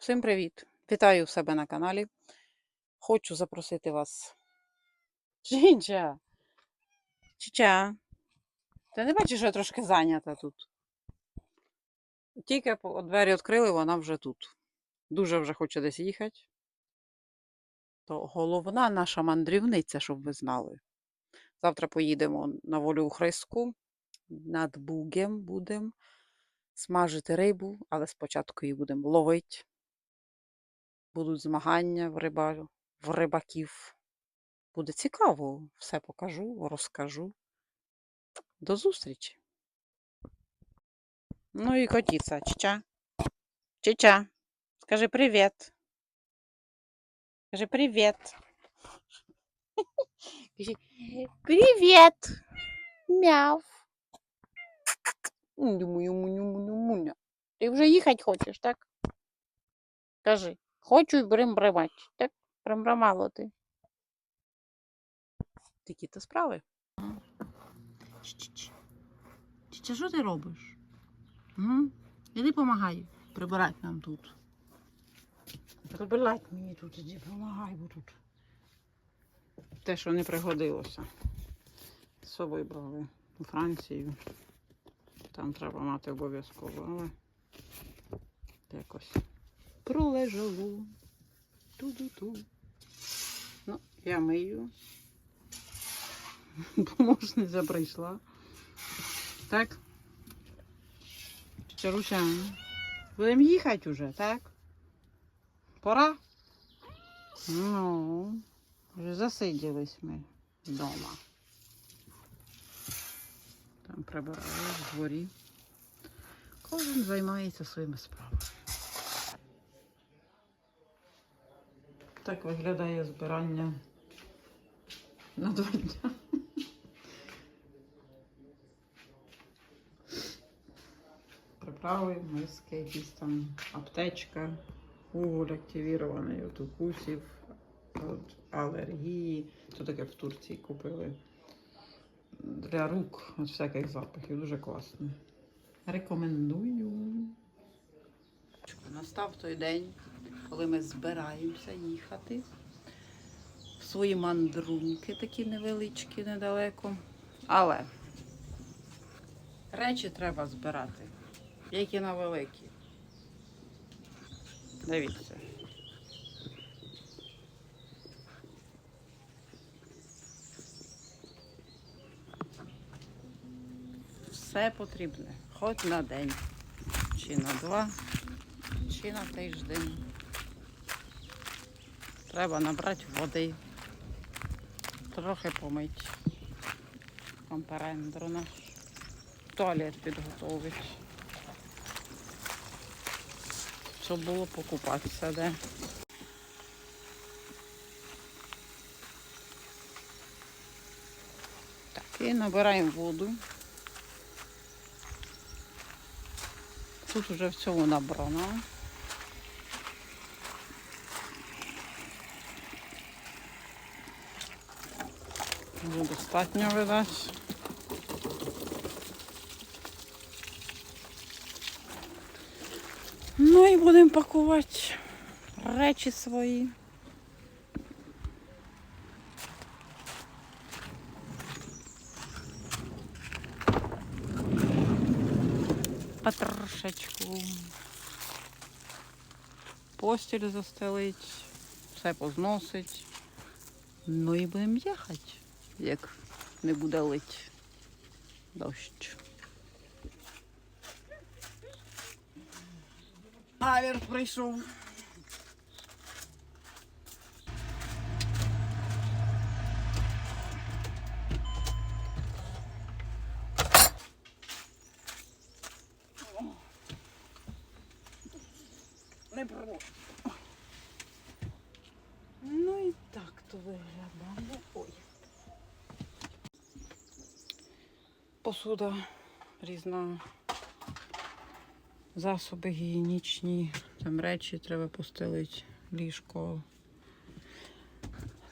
Всім привіт! Вітаю себе на каналі. Хочу запросити вас. Чинча! Чича! Ти не бачиш, що я трошки зайнята тут? Тільки двері відкрили, вона вже тут. Дуже вже хоче десь їхати. То головна наша мандрівниця, щоб ви знали. Завтра поїдемо на волю у Христку. Над Бугем будемо смажити рибу, але спочатку її будемо ловити. Будуть змагання в, риба... в рибаків. Буде цікаво, все покажу, розкажу. До зустрічі. Ну і котіця, чича. Чича, скажи привіт. Скажи привіт. Привіт. Мяв. Ти вже їхати хочеш, так? Кажи, хочу й бримбримати, так? Бримбрамало ти. Такі то справи. Чича, що ти робиш? Угу. Іди помагай прибирати нам тут. Прибирати мені тут, іди помагай, бо тут. Те, що не пригодилося. З собою брали у Францію. Там треба мати обов'язково, але якось пролежало. Ту-ду-ту. Ну, я мию. Помощниця прийшла. Так? Чаруся, будемо їхати вже, так? Пора? Ну, вже засиділись ми вдома. Там прибирали в дворі. Кожен займається своїми справами. Так виглядає збирання на два дня. Приправи, миски, якісь там аптечка, уголь активірований від укусів, від алергії. Це таке в Турції купили. Для рук від всяких запахів. Дуже класно. Рекомендую. Настав той день, коли ми збираємося їхати в свої мандрунки такі невеличкі недалеко. Але речі треба збирати, які на великі. Дивіться. Все потрібне, хоч на день, чи на два, чи на тиждень. Треба набрати води, трохи помити. Компарендро наш. Туалет підготовити. Щоб було покупатися де. Так, і набираємо воду. Тут вже в цьому набрано. Вже достатньо видать. Ну і будемо пакувати речі свої. Потрошечку. Постіль застелить, все позносить. Ну і будемо їхати, як не буде лить дощ. Авір прийшов. Не проводь. Ну і так то виглядає. Ой. Посуда різна. Засоби гігієнічні, там речі треба постелити, ліжко.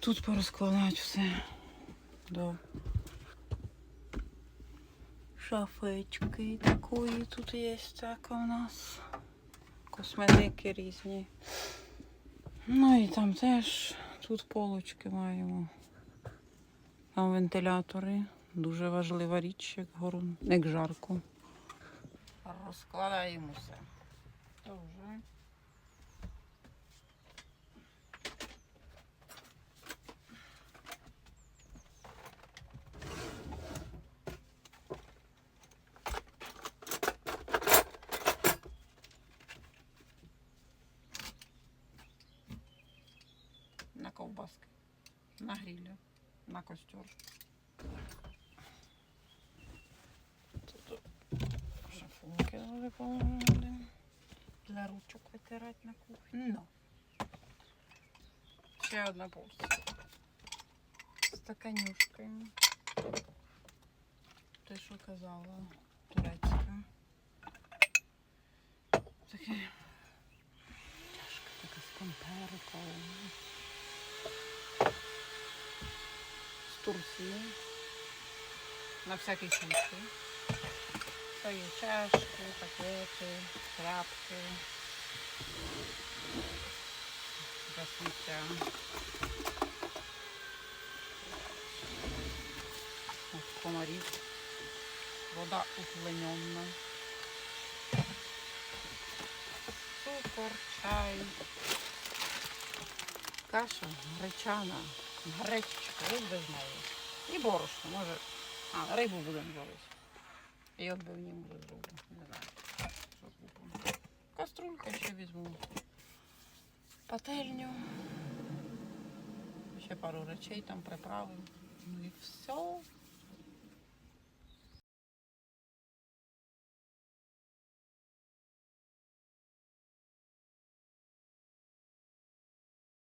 Тут порозкладати все до шафечки такої тут є така у нас. косметики різні. Ну і там теж тут полочки маємо. Там вентилятори. Дуже важлива річ, як гору, як жарко. Розкладаємо все. Дуже. На ковбаски, на грилі, на костер. Тут дуже положили. Для ручок витирати на кухні. Ну. Ще одна порція. Стаканюшки. Те, що казала, турецька. Таке. Така з пампериком. З Турції. На всякий случай. Є чашки, пакети, тряпки. Для сміття. Комарів. Вода уплиненна. Цукор, чай. Каша гречана, гречечка, як ви знали. І борошно, може. А, рибу будемо жарити. бив їм вже зроблю. Не знаю. Що купимо. Каструлька ще візьму. Пательню. Ще пару речей там приправим. Ну і все.